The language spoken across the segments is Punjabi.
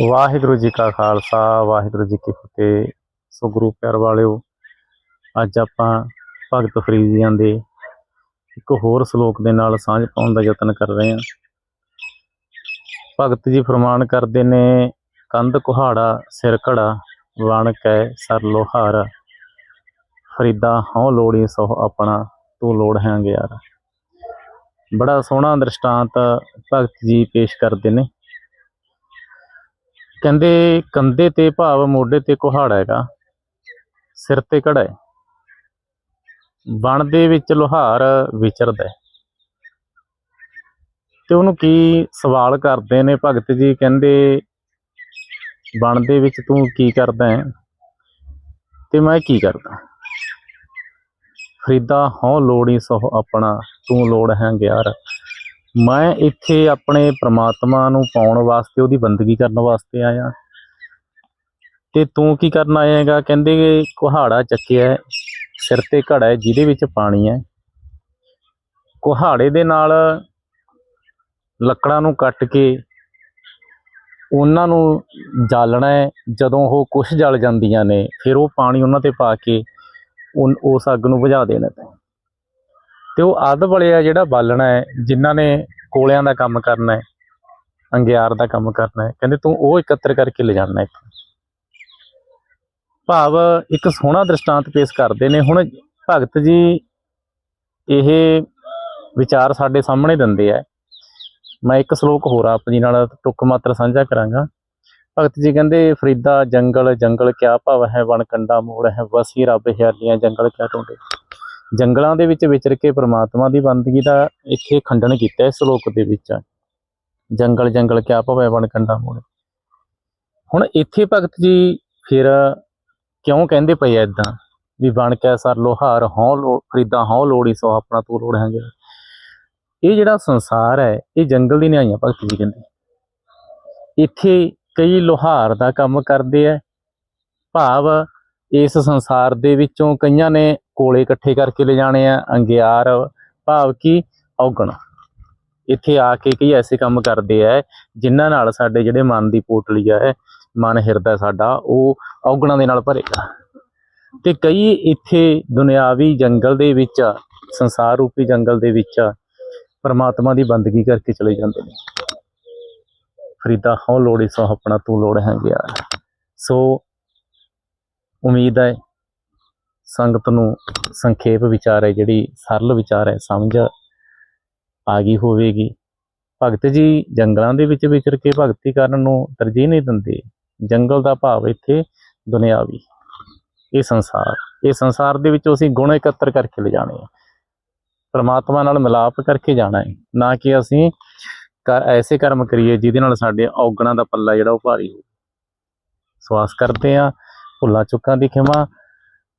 ਵਾਹਿਗੁਰੂ ਜੀ ਕਾ ਖਾਲਸਾ, ਵਾਹਿਗੁਰੂ ਜੀ ਕੀ ਫਤਿਹ। ਸੋ ਗੁਰੂ ਪਿਆਰ ਵਾਲਿਓ, ਅੱਜ ਆਪਾਂ ਭਗਤ ਫਰੀਦ ਜੀਆਂ ਦੇ ਇੱਕ ਹੋਰ ਸ਼ਲੋਕ ਦੇ ਨਾਲ ਸਾਂਝ ਪਾਉਣ ਦਾ ਯਤਨ ਕਰ ਰਹੇ ਹਾਂ। ਭਗਤ ਜੀ ਫਰਮਾਨ ਕਰਦੇ ਨੇ, ਕੰਧ ਕੁਹਾੜਾ, ਸਿਰ ਘੜਾ, ਵਣ ਕੈ ਸਰ ਲੋਹਾਰ। ਫਰੀਦਾ ਹਉ ਲੋੜੀ ਸੋ ਆਪਣਾ, ਤੂੰ ਲੋੜ ਹੈ ਗਿਆਰ। ਬੜਾ ਸੋਹਣਾ ਦ੍ਰਿਸ਼ਟਾਂਤ ਭਗਤ ਜੀ ਪੇਸ਼ ਕਰਦੇ ਨੇ। ਕਹਿੰਦੇ ਕੰਧੇ ਤੇ ਭਾਵ ਮੋਢੇ ਤੇ ਕੁਹਾੜ ਹੈਗਾ। ਸਿਰ ਤੇ ਘੜਾ ਹੈ। ਵਣ ਦੇ ਵਿੱਚ ਲੋਹਾਰ ਵਿਚਰਦਾ ਤੇ ਉਹਨੂੰ ਕੀ ਸਵਾਲ ਕਰਦੇ ਨੇ ਭਗਤ ਜੀ? ਕਹਿੰਦੇ, ਵਣ ਦੇ ਵਿੱਚ ਤੂੰ ਕੀ ਕਰਦਾ ਹੈ? ਤੇ ਮੈਂ ਕੀ ਕਰਦਾ? ਫਰੀਦਾ ਹਉ ਲੋੜੀ ਸੋ ਆਪਣਾ, ਤੂੰ ਲੋੜ ਹੈ ਗਿਆਰ। ਮੈਂ ਇੱਥੇ ਆਪਣੇ ਪ੍ਰਮਾਤਮਾ ਨੂੰ ਪਾਉਣ ਵਾਸਤੇ, ਉਹਦੀ ਬੰਦਗੀ ਕਰਨ ਵਾਸਤੇ ਆਇਆ। ਤੇ ਤੂੰ ਕੀ ਕਰਨ ਆਏਗਾ? ਕਹਿੰਦੇ ਕੁਹਾੜਾ ਚੱਕਿਆ ਸਿਰ ਤੇ ਘੜਾ ਹੈ, ਜਿਹਦੇ ਵਿੱਚ ਪਾਣੀ ਹੈ। ਕੁਹਾੜੇ ਦੇ ਨਾਲ ਲੱਕੜਾਂ ਨੂੰ ਕੱਟ ਕੇ ਉਹਨਾਂ ਨੂੰ ਜਾਲਣਾ ਹੈ। ਜਦੋਂ ਉਹ ਕੁਛ ਜਲ ਜਾਂਦੀਆਂ ਨੇ, ਫਿਰ ਉਹ ਪਾਣੀ ਉਹਨਾਂ ਤੇ ਪਾ ਕੇ ਉਨ- ਉਸ ਅੱਗ ਨੂੰ ਬੁਝਾ ਦੇਣਾ ਹੈ। ਤੇ ਉਹ ਅੱਧ ਬਲਿਆ ਜਿਹੜਾ ਬਾਲਣਾ ਹੈ, ਜਿਨ੍ਹਾਂ ਨੇ ਕੋਲਿਆਂ ਦਾ ਕੰਮ ਕਰਨਾ ਹੈ, ਅੰਗਿਆਰ ਦਾ ਕੰਮ ਕਰਨਾ ਹੈ। ਕਹਿੰਦੇ ਤੂੰ ਉਹ ਇਕੱਤਰ ਕਰਕੇ ਲੈ ਜਾਣਾ ਇੱਥੇ। ਭਾਵ ਇੱਕ ਸੋਹਣਾ ਦ੍ਰਿਸ਼ਟਾਂਤ ਪੇਸ਼ ਕਰਦੇ ਨੇ। ਹੁਣ ਭਗਤ ਜੀ ਇਹ ਵਿਚਾਰ ਸਾਡੇ ਸਾਹਮਣੇ ਦਿੰਦੇ ਆ। ਮੈਂ ਇੱਕ ਸ਼ਲੋਕ ਹੋਰ ਆਪ ਜੀ ਨਾਲ ਟੁੱਕ ਮਾਤਰ ਸਾਂਝਾ ਕਰਾਂਗਾ। ਭਗਤ ਜੀ ਕਹਿੰਦੇ, ਫਰੀਦਾ ਜੰਗਲ ਜੰਗਲ ਕਿਆ ਭਾਵ ਹੈ ਵਣ ਕੰਡਾ ਮੋੜ ਹੈ, ਵਸੀ ਰੱਬ ਹਿਆਲੀਆਂ ਜੰਗਲ ਕਿਆ ਢੂੰਡੇ ਜੰਗਲਾਂ ਦੇ ਵਿੱਚ ਵਿਚਰ ਕੇ ਪ੍ਰਮਾਤਮਾ ਦੀ ਬੰਦਗੀ ਦਾ ਇੱਥੇ ਖੰਡਨ ਕੀਤਾ ਇਸ ਸ਼ਲੋਕ ਦੇ ਵਿੱਚ। ਜੰਗਲ ਜੰਗਲ, ਕਿਆ ਭਵੈ ਵਣ ਕੰਡਾ ਮੋੜ ਹੁਣ ਇੱਥੇ ਭਗਤ ਜੀ ਫਿਰ ਕਿਉਂ ਕਹਿੰਦੇ ਪਏ ਆ ਇਦਾਂ ਵੀ ਬਣ ਕੇ ਸਰ ਲੋਹਾਰ ਹਉ ਲੋ ਫਰੀਦਾ ਹਉ ਲੋੜੀ ਸੋ ਆਪਣਾ ਤੂੰ ਲੋੜ ਹੈਗੇ ਇਹ ਜਿਹੜਾ ਸੰਸਾਰ ਹੈ, ਇਹ ਜੰਗਲ ਦੀ ਨਿਆਈਆਂ ਭਗਤ ਜੀ ਕਹਿੰਦੇ। ਇੱਥੇ ਕਈ ਲੋਹਾਰ ਦਾ ਕੰਮ ਕਰਦੇ ਆ। ਭਾਵ ਇਸ ਸੰਸਾਰ ਦੇ ਵਿੱਚੋਂ ਕਈਆਂ ਨੇ ਕੋਲੇ ਇਕੱਠੇ ਕਰਕੇ ਲੈ ਜਾਣੇ ਆ, ਅੰਗਿਆਰ ਭਾਵ ਕੀ ਔਗਣ। ਇੱਥੇ ਆ ਕੇ ਕਈ ਐਸੇ ਕੰਮ ਕਰਦੇ ਆ ਜਿਨ੍ਹਾਂ ਨਾਲ ਸਾਡੇ ਜਿਹੜੇ ਮਨ ਦੀ ਪੋਟਲੀ ਹੈ ਮਨ ਹਿਰਦਾ ਸਾਡਾ, ਉਹ ਔਗਣਾਂ ਦੇ ਨਾਲ ਭਰੇਗਾ। ਤੇ ਕਈ ਇੱਥੇ ਦੁਨਿਆਵੀ ਜੰਗਲ ਦੇ ਵਿੱਚ ਸੰਸਾਰ ਰੂਪੀ ਜੰਗਲ ਦੇ ਵਿੱਚ ਪਰਮਾਤਮਾ ਦੀ ਬੰਦਗੀ ਕਰਕੇ ਚਲੇ ਜਾਂਦੇ ਨੇ। ਫਰੀਦਾ, ਹਉ ਲੋੜੀ ਸੋ ਆਪਣਾ, ਤੂੰ ਲੋੜ ਹੈ ਗਿਆ ਸੋ, ਉਮੀਦ ਹੈ ਸੰਗਤ ਨੂੰ ਸੰਖੇਪ ਵਿਚਾਰ ਹੈ, ਜਿਹੜੀ ਸਰਲ ਵਿਚਾਰ ਹੈ, ਸਮਝ ਆ ਗਈ ਹੋਵੇਗੀ। ਭਗਤ ਜੀ ਜੰਗਲਾਂ ਦੇ ਵਿੱਚ ਵਿਚਰ ਕੇ ਭਗਤੀ ਕਰਨ ਨੂੰ ਤਰਜੀਹ ਨਹੀਂ ਦਿੰਦੇ। ਜੰਗਲ ਦਾ ਭਾਵ ਇੱਥੇ ਦੁਨਿਆਵੀ। ਇਹ ਸੰਸਾਰ ਇਹ ਸੰਸਾਰ ਦੇ ਵਿੱਚੋਂ ਅਸੀਂ ਗੁਣ ਇਕੱਤਰ ਕਰਕੇ ਲਿਜਾਣੇ ਆ। ਪਰਮਾਤਮਾ ਨਾਲ ਮਿਲਾਪ ਕਰਕੇ ਜਾਣਾ ਹੈ। ਨਾ ਕਿ ਅਸੀਂ ਕਰ, ਐਸੇ ਕਰਮ ਕਰੀਏ ਜਿਹਦੇ ਨਾਲ ਸਾਡੇ ਔਗਣਾਂ ਦਾ ਪੱਲਾ ਜਿਹੜਾ ਉਹ ਭਾਰੀ ਹੋ ਸਵਾਸ ਕਰਦੇ ਆ ਭੁੱਲਾਂ ਚੁੱਕਾਂ ਦੀ ਖਿਮਾ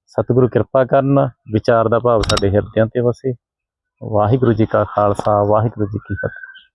ਸਤਿਗੁਰੂ ਕਿਰਪਾ ਕਰਨ, ਵਿਚਾਰ ਦਾ ਭਾਵ ਸਾਡੇ ਹਿਰਦਿਆਂ ਤੇ ਵਸੇ। ਵਾਹਿਗੁਰੂ ਜੀ ਕਾ ਖਾਲਸਾ, ਵਾਹਿਗੁਰੂ ਜੀ ਕੀ ਫਤਿਹ।